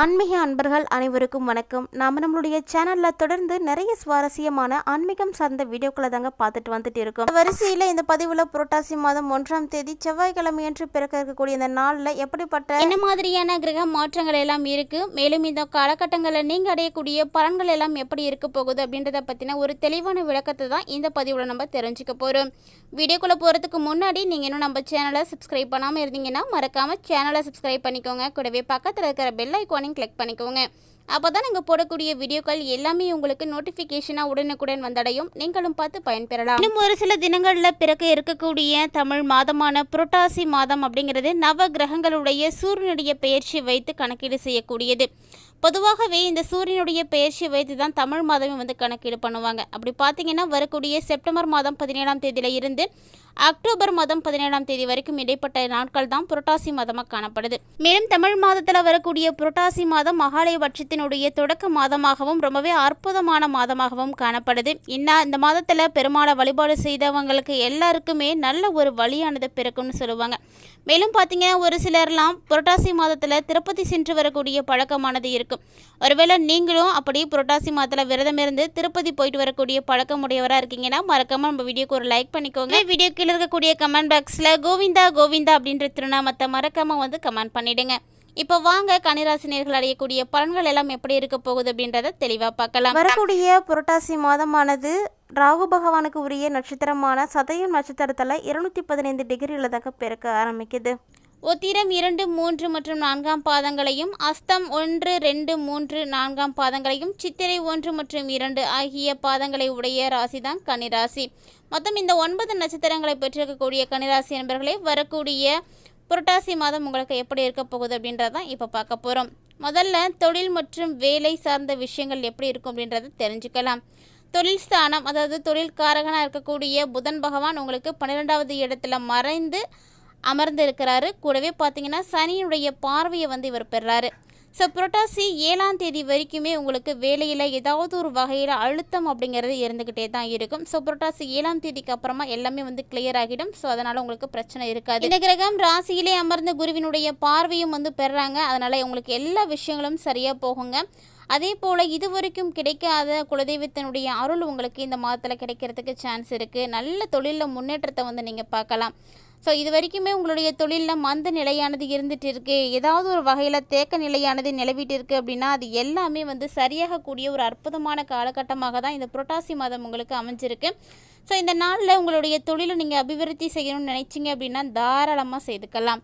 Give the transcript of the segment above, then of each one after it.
ஆன்மீக அன்பர்கள் அனைவருக்கும் வணக்கம். நாம் நம்மளுடைய சேனலில் தொடர்ந்து நிறைய சுவாரஸ்யமான ஆன்மீகம் சார்ந்த வீடியோக்களை தாங்க பார்த்துட்டு வந்துட்டு இருக்கோம். வரிசையில் இந்த பதிவில் புரட்டாசி மாதம் ஒன்றாம் தேதி செவ்வாய்க்கிழமை என்று பிறக்க இருக்கக்கூடிய இந்த நாளில் எப்படிப்பட்ட என்ன மாதிரியான கிரக மாற்றங்கள் எல்லாம் இருக்கு? மேலும் இந்த காலகட்டங்களில் நீங்கள் அடையக்கூடிய பலன்கள் எல்லாம் எப்படி இருக்க போகுது அப்படின்றத பற்றின ஒரு தெளிவான விளக்கத்தை தான் இந்த பதிவில் நம்ம தெரிஞ்சுக்க போகிறோம் வீடியோக்குள்ளே போகிறதுக்கு முன்னாடி நீங்கள் இன்னும் நம்ம சேனலை சப்ஸ்கிரைப் பண்ணாமல் இருந்தீங்கன்னா மறக்காமல் சேனலை சப்ஸ்கிரைப் பண்ணிக்கோங்க. கூடவே பக்கத்தில் இருக்கிற பெல் ஐக்கானையும் கிளிக் பண்ணிக்கோங்க. அப்போ தான் நாங்கள் போடக்கூடிய வீடியோக்கள் எல்லாமே உங்களுக்கு நோட்டிஃபிகேஷனாக உடனுக்குடன் வந்தடையும். நீங்களும் பார்த்து பயன்பெறலாம். இன்னும் ஒரு சில தினங்களில் பிறக்க இருக்கக்கூடிய தமிழ் மாதமான புரட்டாசி மாதம் அப்படிங்கிறது நவ கிரகங்களுடைய சூரியனுடைய பெயர்ச்சி வைத்து கணக்கீடு செய்யக்கூடியது. பொதுவாகவே இந்த சூரியனுடைய பெயர்ச்சி வைத்து தான் தமிழ் மாதமே வந்து கணக்கீடு பண்ணுவாங்க. அப்படி பார்த்தீங்கன்னா வரக்கூடிய செப்டம்பர் மாதம் பதினேழாம் தேதியில இருந்து அக்டோபர் மாதம் பதினேழாம் தேதி வரைக்கும் இடைப்பட்ட நாட்கள் தான் புரட்டாசி மாதமாக காணப்படுது. மேலும் தமிழ் மாதத்தில் வரக்கூடிய புரட்டாசி மாதம் மகாலயபட்சத்தினுடைய தொடக்க மாதமாகவும் ரொம்பவே அற்புதமான மாதமாகவும் காணப்படுது. இன்னா இந்த மாதத்தில் பெருமாளை வழிபாடு செய்தவங்களுக்கு எல்லாருக்குமே நல்ல ஒரு வழியானது பிறக்கும்னு சொல்லுவாங்க. மேலும் பார்த்தீங்கன்னா ஒரு சிலர்லாம் புரட்டாசி மாதத்தில் திருப்பதி சென்று வரக்கூடிய பழக்கமானது இருக்கும். ஒருவேளை நீங்களும் அப்படி புரட்டாசி மாதத்தில் விரதம் இருந்து திருப்பதி போயிட்டு வரக்கூடிய பழக்கம் உடையவராக இருக்கீங்கன்னா மறக்காமல் நம்ம வீடியோக்கு ஒரு லைக் பண்ணிக்கோங்க. வீடியோக்கு கீழே இருக்கக்கூடிய கமெண்ட் பாக்ஸில் கோவிந்தா கோவிந்தா அப்படின்ற திருநாமத்தை மறக்காமல் வந்து கமெண்ட் பண்ணிடுங்க. இப்போ வாங்க கனிராசினியர்கள் அடையக்கூடிய பலன்கள் எல்லாம் எப்படி இருக்க போகுது அப்படின்றத தெளிவாக பார்க்கலாம். வரக்கூடிய புரட்டாசி மாதமானது ராகு பகவானுக்கு உரிய நட்சத்திரமான சதயம் நட்சத்திரத்தில் இருநூத்தி பதினைந்து டிகிரியில் தாங்க பிறக்க ஆரம்பிக்குது. உத்திரம் இரண்டு மூன்று மற்றும் நான்காம் பாதங்களையும் அஸ்தம் ஒன்று ரெண்டு மூன்று நான்காம் பாதங்களையும் சித்திரை ஒன்று மற்றும் இரண்டு ஆகிய பாதங்களை உடைய ராசிதான் கன்னிராசி. மொத்தம் இந்த ஒன்பது நட்சத்திரங்களை பெற்றிருக்கக்கூடிய கன்னிராசி என்பவர்களே வரக்கூடிய புரட்டாசி மாதம் உங்களுக்கு எப்படி இருக்க போகுது அப்படின்றதான் இப்போ பார்க்க போகிறோம் முதல்ல தொழில் மற்றும் வேலை சார்ந்த விஷயங்கள் எப்படி இருக்கும் அப்படின்றத தெரிஞ்சுக்கலாம். தொழில் ஸ்தானம் அதாவது தொழில்காரகனாக இருக்கக்கூடிய புதன் பகவான் உங்களுக்கு பன்னிரெண்டாவது இடத்துல மறைந்து அமர்ந்து இருக்கிறாரு கூடவே பார்த்தீங்கன்னா சனியினுடைய பார்வையை வந்து இவர் பெறாரு. ஸோ புரட்டாசி ஏழாம் தேதி வரைக்குமே உங்களுக்கு வேலையில் ஏதாவது ஒரு வகையில் அழுத்தம் அப்படிங்கிறது இருந்துக்கிட்டே தான் இருக்கும். ஸோ புரட்டாசி ஏழாம் தேதிக்கு அப்புறமா எல்லாமே வந்து கிளியர் ஆகிடும். ஸோ அதனால் உங்களுக்கு பிரச்சனை இருக்காது. இந்த கிரகம் ராசியிலே அமர்ந்த குருவினுடைய பார்வையும் வந்து பெறாங்க. அதனால் உங்களுக்கு எல்லா விஷயங்களும் சரியாக போகுங்க. அதே போல் இது வரைக்கும் கிடைக்காத குலதெய்வத்தினுடைய அருள் உங்களுக்கு இந்த மாதத்தில் கிடைக்கிறதுக்கு சான்ஸ் இருக்குது நல்ல தொழிலில் முன்னேற்றத்தை வந்து நீங்கள் பார்க்கலாம். ஸோ இது வரைக்குமே உங்களுடைய தொழிலில் மந்த நிலையானது இருந்துட்டு இருக்கு ஏதாவது ஒரு வகையில் தேக்க நிலையானது நிலவிட்டு இருக்குது அப்படின்னா அது எல்லாமே வந்து சரியாகக்கூடிய ஒரு அற்புதமான காலகட்டமாக தான் இந்த புரட்டாசி மாதம் உங்களுக்கு அமைஞ்சிருக்கு. ஸோ இந்த நாளில் உங்களுடைய தொழிலை நீங்கள் அபிவிருத்தி செய்யணும்னு நினச்சிங்க அப்படின்னா தாராளமாக செய்துக்கலாம்.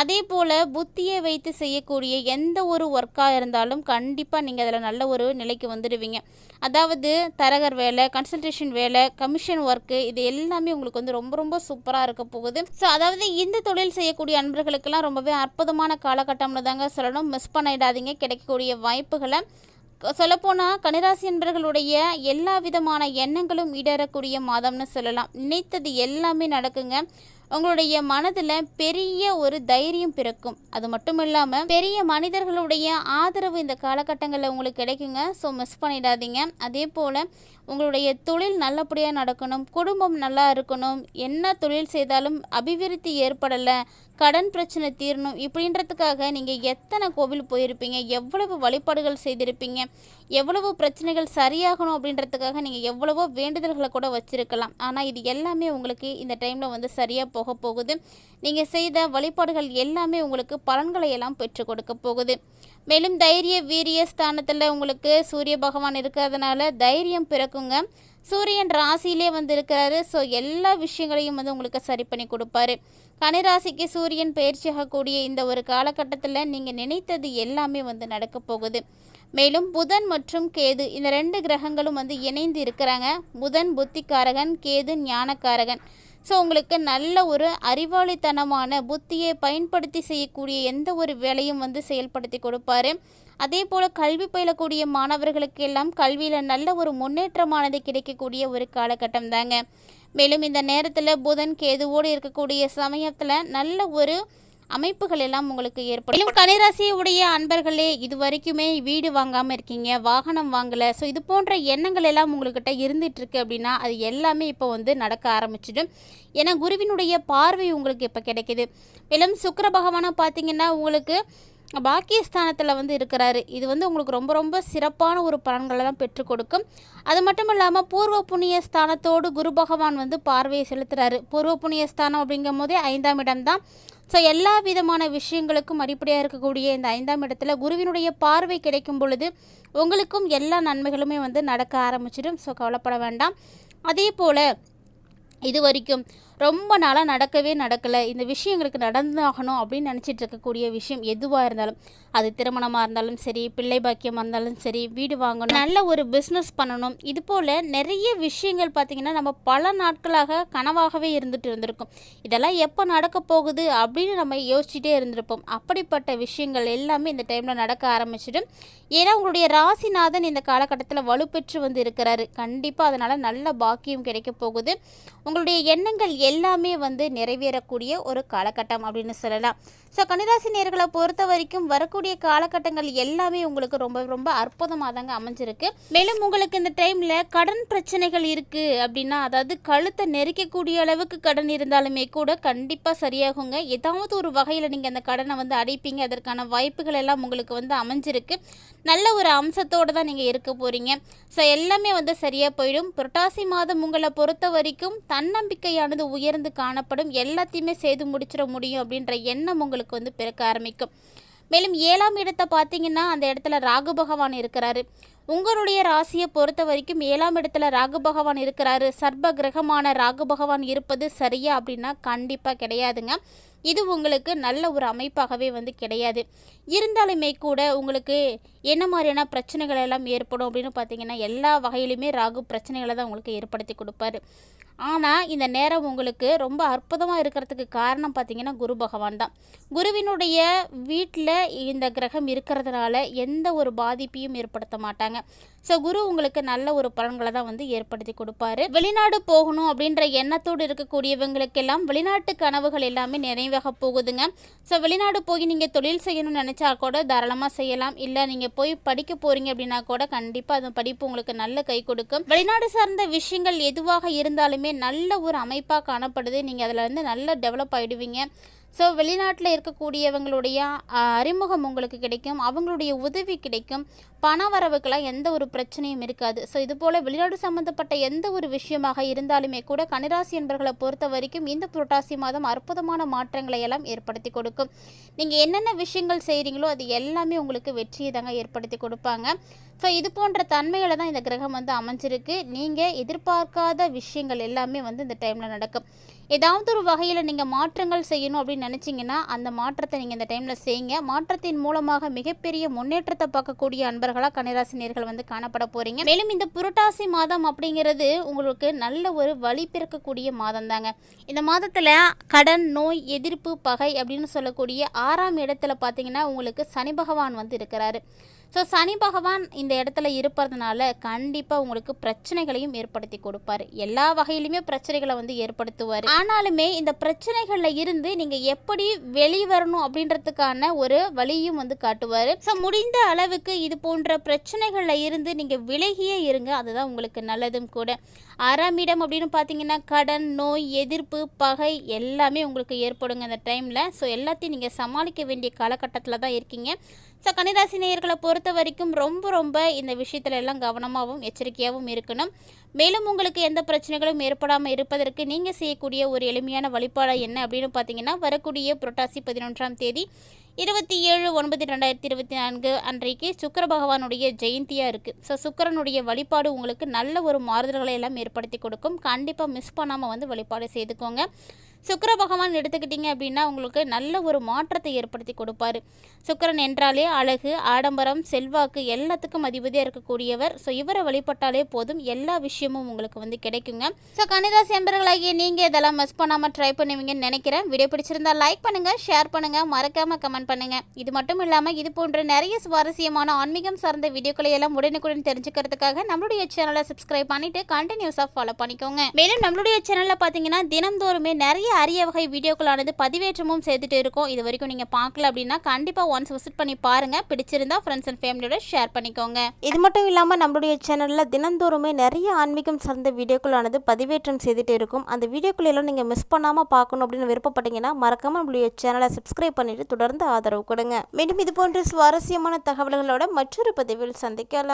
அதே போல் புத்தியை வைத்து செய்யக்கூடிய எந்த ஒரு ஒர்க்காக இருந்தாலும் கண்டிப்பாக நீங்கள் அதில் நல்ல ஒரு நிலைக்கு வந்துடுவீங்க. அதாவது தரகர் வேலை கன்சல்டேஷன் வேலை கமிஷன் ஒர்க்கு இது எல்லாமே உங்களுக்கு வந்து ரொம்ப ரொம்ப சூப்பராக இருக்க போகுது. ஸோ அதாவது இந்த தொழில் செய்யக்கூடிய அன்பர்களுக்கெல்லாம் ரொம்பவே அற்புதமான காலகட்டம்னு தாங்க சொல்லணும். மிஸ் பண்ணிடாதீங்க கிடைக்கக்கூடிய வாய்ப்புகளை. சொல்லப்போனால் கனிராசி என்பர்களுடைய எல்லா விதமான எண்ணங்களும் ஈடேறக்கூடிய மாதம்னு சொல்லலாம். நினைத்தது எல்லாமே நடக்குங்க. உங்களுடைய மனதில் பெரிய ஒரு தைரியம் பிறக்கும். அது மட்டும் இல்லாமல் பெரிய மனிதர்களுடைய ஆதரவு இந்த காலகட்டங்களில் உங்களுக்கு கிடைக்குங்க. ஸோ மிஸ் பண்ணிடாதீங்க. அதே போல் உங்களுடைய தொழில் நல்லபடியாக நடக்கணும். குடும்பம் நல்லா இருக்கணும். என்ன தொழில் செய்தாலும் அபிவிருத்தி ஏற்படலை. கடன் பிரச்சனை தீரணும் இப்படின்றதுக்காக நீங்கள் எத்தனை கோவில் போயிருப்பீங்க? எவ்வளவு வழிபாடுகள் செய்திருப்பீங்க? எவ்வளவு பிரச்சனைகள் சரியாகணும் அப்படின்றதுக்காக நீங்கள் எவ்வளவோ வேண்டுதல்களை கூட வச்சுருக்கலாம். ஆனால் இது எல்லாமே உங்களுக்கு இந்த டைமில் வந்து சரியாக போக போகுது. நீங்கள் செய்த வழிபாடுகள் எல்லாமே உங்களுக்கு பலன்களை எல்லாம் பெற்று கொடுக்க போகுது. மேலும் தைரிய வீரிய ஸ்தானத்தில் உங்களுக்கு சூரிய பகவான் இருக்கிறதுனால தைரியம் பிறக்குங்க. சூரியன் ராசியிலே வந்து இருக்கிறாரு ஸோ எல்லா விஷயங்களையும் வந்து உங்களுக்கு சரி பண்ணி கொடுப்பாரு. கனிராசிக்கு சூரியன் பயிற்சியாகக்கூடிய இந்த ஒரு காலகட்டத்தில் நீங்கள் நினைத்தது எல்லாமே வந்து நடக்க போகுது. மேலும் புதன் மற்றும் கேது இந்த ரெண்டு கிரகங்களும் வந்து இணைந்து இருக்கிறாங்க. புதன் புத்திக்காரகன் கேது ஞானக்காரகன். ஸோ உங்களுக்கு நல்ல ஒரு அறிவாளித்தனமான புத்தியை பயன்படுத்தி செய்யக்கூடிய எந்த ஒரு வேலையும் வந்து செயல்படுத்தி கொடுப்பாரு. அதே போல் கல்வி பயிலக்கூடிய மாணவர்களுக்கு எல்லாம் கல்வியில் நல்ல ஒரு முன்னேற்றமானது கிடைக்கக்கூடிய ஒரு காலகட்டம் தாங்க மேலும் இந்த நேரத்தில் புதன் கேதுவோடு இருக்கக்கூடிய சமயத்தில் நல்ல ஒரு அமைப்புகள் எல்லாம் உங்களுக்கு ஏற்படும். கனிராசியுடைய அன்பர்களே இது வரைக்குமே வீடு வாங்காமல் இருக்கீங்க வாகனம் வாங்கலை. ஸோ இது போன்ற எண்ணங்கள் எல்லாம் உங்கள்கிட்ட இருந்துட்டு இருக்கு அப்படின்னா அது எல்லாமே இப்போ வந்து நடக்க ஆரம்பிச்சிடும். ஏன்னா குருவினுடைய பார்வை உங்களுக்கு இப்போ கிடைக்குது. மேலும் சுக்கர பகவானை பார்த்தீங்கன்னா உங்களுக்கு பாக்கியஸ்தானத்தில் வந்து இருக்கிறாரு. இது வந்து உங்களுக்கு ரொம்ப ரொம்ப சிறப்பான ஒரு பலன்களை தான் பெற்றுக் கொடுக்கும். அது மட்டும் இல்லாமல் பூர்வ புண்ணிய ஸ்தானத்தோடு குரு பகவான் வந்து பார்வையை செலுத்துறாரு. பூர்வ புண்ணிய ஸ்தானம் அப்படிங்கும் போதே ஐந்தாம் இடம் தான். ஸோ எல்லா விதமான விஷயங்களுக்கும் அடிப்படையாக இருக்கக்கூடிய இந்த ஐந்தாம் இடத்துல குருவினுடைய பார்வை கிடைக்கும் பொழுது உங்களுக்கும் எல்லா நன்மைகளுமே வந்து நடக்க ஆரம்பிச்சிடும். ஸோ கவலைப்பட வேண்டாம். அதே போல் இது வரைக்கும் ரொம்ப நாளாக நடக்கவே நடக்கலை. இந்த விஷயம் எங்களுக்கு நடந்தாகணும் அப்படின்னு நினச்சிட்டு இருக்கக்கூடிய விஷயம் எதுவாக இருந்தாலும் அது திருமணமாக இருந்தாலும் சரி பிள்ளை பாக்கியமாக இருந்தாலும் சரி வீடு வாங்கணும் நல்ல ஒரு பிஸ்னஸ் பண்ணணும். இது போல் நிறைய விஷயங்கள் பார்த்திங்கன்னா நம்ம பல நாட்களாக கனவாகவே இருந்துட்டு இருந்திருக்கும். இதெல்லாம் எப்போ நடக்க போகுது அப்படின்னு நம்ம யோசிச்சுட்டே இருந்திருப்போம். அப்படிப்பட்ட விஷயங்கள் எல்லாமே இந்த டைமில் நடக்க ஆரம்பிச்சிடும். ஏன்னா உங்களுடைய ராசிநாதன் இந்த காலகட்டத்தில் வலுப்பெற்று வந்து இருக்கிறாரு. கண்டிப்பாக அதனால் நல்ல பாக்கியம் கிடைக்க போகுது. உங்களுடைய எண்ணங்கள் எல்லாமே வந்து நிறைவேறக்கூடிய ஒரு காலகட்டம் அப்படின்னு சொல்லலாம். ஸோ கன்னிராசி நேர்களை பொறுத்த வரைக்கும் வரக்கூடிய காலகட்டங்கள் எல்லாமே உங்களுக்கு ரொம்ப ரொம்ப அற்புதமாக தாங்க அமைஞ்சிருக்கு. மேலும் உங்களுக்கு இந்த டைமில் கடன் பிரச்சனைகள் இருக்குது அப்படின்னா அதாவது கழுத்தை நெரிக்கக்கூடிய அளவுக்கு கடன் இருந்தாலுமே கூட கண்டிப்பாக சரியாகுங்க. ஏதாவது ஒரு வகையில் நீங்கள் அந்த கடனை வந்து அடைப்பீங்க. அதற்கான வாய்ப்புகள் எல்லாம் உங்களுக்கு வந்து அமைஞ்சிருக்கு. நல்ல ஒரு அம்சத்தோடு தான் நீங்கள் இருக்க போகிறீங்க ஸோ எல்லாமே வந்து சரியாக போயிடும். புரட்டாசி மாதம் உங்களை பொறுத்த வரைக்கும் தன்னம்பிக்கையானது உயர்ந்து காணப்படும். எல்லாத்தையுமே செய்து முடிச்சிட முடியும் அப்படின்ற எண்ணம் உங்களுக்கு வந்து பிறக்க ஆரம்பிக்கும். மேலும் ஏழாம் இடத்தை பார்த்தீங்கன்னா அந்த இடத்துல ராகு பகவான் இருக்கிறாரு. உங்களுடைய ராசியை பொறுத்த வரைக்கும் ஏழாம் இடத்துல ராகு பகவான் இருக்கிறாரு. சர்ப கிரகமான ராகு பகவான் இருப்பது சரியா அப்படின்னா கண்டிப்பாக கிடையாதுங்க. இது உங்களுக்கு நல்ல ஒரு அமைப்பாகவே வந்து கிடையாது. இருந்தாலுமே கூட உங்களுக்கு என்ன மாதிரியான பிரச்சனைகள் எல்லாம் ஏற்படும் அப்படின்னு பார்த்தீங்கன்னா எல்லா வகையிலுமே ராகு பிரச்சனைகளை தான் உங்களுக்கு ஏற்படுத்தி கொடுப்பாரு. ஆனால் இந்த நேரம் உங்களுக்கு ரொம்ப அற்புதமாக இருக்கிறதுக்கு காரணம் பார்த்தீங்கன்னா குரு பகவான் தான். குருவினுடைய வீட்டில் இந்த கிரகம் இருக்கிறதுனால எந்த ஒரு பாதிப்பையும் ஏற்படுத்த மாட்டாங்க. ஸோ குரு உங்களுக்கு நல்ல ஒரு பலன்களை தான் வந்து ஏற்படுத்தி கொடுப்பாரு. வெளிநாடு போகணும் அப்படின்ற எண்ணத்தோடு இருக்கக்கூடியவங்களுக்கெல்லாம் வெளிநாட்டு கனவுகள் எல்லாமே நிறைவாக போகுதுங்க. ஸோ வெளிநாடு போய் நீங்கள் தொழில் செய்யணும்னு நினச்சா கூட தாராளமாக செய்யலாம். இல்லை நீங்கள் போய் படிக்க போகிறீங்க அப்படின்னா கூட கண்டிப்பாக அந்த படிப்பு உங்களுக்கு நல்ல கை கொடுக்கும். வெளிநாடு சார்ந்த விஷயங்கள் எதுவாக இருந்தாலுமே நல்ல ஒரு அமைப்பாக காணப்படுது. நீங்கள் அதில் இருந்து நல்ல டெவலப் ஆகிடுவீங்க ஸோ வெளிநாட்டில் இருக்கக்கூடியவங்களுடைய அறிமுகம் உங்களுக்கு கிடைக்கும் அவங்களுடைய உதவி கிடைக்கும். பண வரவுக்கெல்லாம் எந்த ஒரு பிரச்சனையும் இருக்காது. ஸோ இது போல் வெளிநாடு சம்மந்தப்பட்ட எந்த ஒரு விஷயமாக இருந்தாலுமே கூட கனிராசி என்பர்களை பொறுத்த வரைக்கும் இந்த புரட்டாசி மாதம் அற்புதமான மாற்றங்களை எல்லாம் ஏற்படுத்தி கொடுக்கும். நீங்கள் என்னென்ன விஷயங்கள் செய்கிறீங்களோ அது எல்லாமே உங்களுக்கு வெற்றியை தாங்க ஏற்படுத்தி கொடுப்பாங்க. ஸோ இது போன்ற தன்மையில் தான் இந்த கிரகம் வந்து அமைஞ்சிருக்கு. நீங்கள் எதிர்பார்க்காத விஷயங்கள் எல்லாமே வந்து இந்த டைமில் நடக்கும். ஏதாவது ஒரு வகையில் நீங்கள் மாற்றங்கள் செய்யணும் அப்படின்னு நினச்சிங்கன்னா அந்த மாற்றத்தை நீங்கள் இந்த டைமில் செய்யுங்க. மாற்றத்தின் மூலமாக மிகப்பெரிய முன்னேற்றத்தை பார்க்கக்கூடிய அன்பர்களாக கன்னிராசினியர்கள் வந்து காணப்பட போகிறீங்க மேலும் இந்த புரட்டாசி மாதம் அப்படிங்கிறது உங்களுக்கு நல்ல ஒரு வழி பிறக்கக்கூடிய மாதம் தாங்க இந்த மாதத்தில் கடன் நோய் எதிர்ப்பு பகை அப்படின்னு சொல்லக்கூடிய ஆறாம் இடத்துல பார்த்தீங்கன்னா உங்களுக்கு சனி பகவான் வந்து இருக்கிறாரு. ஸோ சனி பகவான் இந்த இடத்துல இருப்பதுனால கண்டிப்பாக உங்களுக்கு பிரச்சனைகளையும் ஏற்படுத்தி கொடுப்பாரு. எல்லா வகையிலுமே பிரச்சனைகளை வந்து ஏற்படுத்துவார். ஆனாலுமே இந்த பிரச்சனைகளில் இருந்து நீங்கள் எப்படி வெளிவரணும் அப்படின்றதுக்கான ஒரு வழியும் வந்து காட்டுவார். ஸோ முடிந்த அளவுக்கு இது போன்ற பிரச்சனைகளில் இருந்து நீங்கள் விலகியே இருங்க. அதுதான் உங்களுக்கு நல்லதும் கூட. ஆறாம் இடம் அப்படின்னு பார்த்தீங்கன்னா கடன் நோய் எதிர்ப்பு பகை எல்லாமே உங்களுக்கு ஏற்படுங்க அந்த டைமில் ஸோ எல்லாத்தையும் நீங்கள் சமாளிக்க வேண்டிய காலகட்டத்தில் தான் இருக்கீங்க. ஸோ கன்னிராசி நேயர்களை பொறுத்த பொறுத்த வரைக்கும் ரொம்ப ரொம்ப இந்த விஷயத்துல எல்லாம் கவனமாகவும் எச்சரிக்கையாகவும் இருக்கணும். மேலும் உங்களுக்கு எந்த பிரச்சனைகளும் ஏற்படாமல் இருப்பதற்கு நீங்கள் செய்யக்கூடிய ஒரு எளிமையான வழிபாடு என்ன அப்படின்னு பார்த்தீங்கன்னா வரக்கூடிய புரட்டாசி பதினொன்றாம் தேதி இருபத்தி ஏழு ஒன்பது ரெண்டாயிரத்தி இருபத்தி நான்கு அன்றைக்கு சுக்கிர பகவானுடைய ஜெயந்தியாக இருக்குது ஸோ சுக்கரனுடைய வழிபாடு உங்களுக்கு நல்ல ஒரு மாறுதல்களை எல்லாம் ஏற்படுத்தி கொடுக்கும். கண்டிப்பாக மிஸ் பண்ணாமல் வந்து வழிபாடு செய்துக்கோங்க. சுக்கர பகவான் எடுத்துக்கிட்டிங்க அப்படின்னா உங்களுக்கு நல்ல ஒரு மாற்றத்தை ஏற்படுத்தி கொடுப்பாரு. சுக்கரன் என்றாலே அழகு ஆடம்பரம் செல்வாக்கு எல்லாத்துக்கும் அதிபதியாக இருக்கக்கூடியவர். ஸோ இவரை வழிபட்டாலே போதும் எல்லா விஷயமும் உங்களுக்கு வந்து கிடைக்குங்க. ஸோ கணிதாசி எம்பர்களாகிய நீங்கள் இதெல்லாம் மிஸ் பண்ணாமல் ட்ரை பண்ணுவீங்கன்னு நினைக்கிறேன். வீடியோ பிடிச்சிருந்தா லைக் பண்ணுங்கள் ஷேர் பண்ணுங்கள் மறக்காமல் கமெண்ட் பண்ணுங்கள் இது மட்டும் இல்லாமல் இது போன்ற நிறைய சுவாரஸ்யமான ஆன்மீகம் சார்ந்த வீடியோக்களை எல்லாம் உடனுக்குடன் தெரிஞ்சுக்கிறதுக்காக நம்மளுடைய சேனலை சப்ஸ்கிரைப் பண்ணிட்டு கண்டினியூஸாக ஃபாலோ பண்ணிக்கோங்க. மேலும் நம்மளுடைய சேனலில் பார்த்தீங்கன்னா தினம்தோறுமே நிறைய நிறைய அரிய வகை வீடியோக்களானது பதிவேற்றமும் செய்துட்டு இருக்கோம். இது வரைக்கும் நீங்கள் பார்க்கல அப்படின்னா கண்டிப்பாக ஒன்ஸ் விசிட் பண்ணி பாருங்கள் பிடிச்சிருந்தா ஃப்ரெண்ட்ஸ் அண்ட் ஃபேமிலியோட ஷேர் பண்ணிக்கோங்க. இது மட்டும் இல்லாமல் நம்மளுடைய சேனலில் தினந்தோறுமே நிறைய ஆன்மீகம் சார்ந்த வீடியோக்களானது பதிவேற்றம் செய்துட்டு இருக்கும். அந்த வீடியோக்கள் எல்லாம் நீங்கள் மிஸ் பண்ணாமல் பார்க்கணும் அப்படின்னு விருப்பப்பட்டீங்கன்னா மறக்காமல் நம்மளுடைய சேனலை சப்ஸ்கிரைப் பண்ணிட்டு தொடர்ந்து ஆதரவு கொடுங்க. மீண்டும் இது போன்ற சுவாரஸ்யமான தகவல்களோட மற்றொரு பதிவில் சந்திக்கலாம்.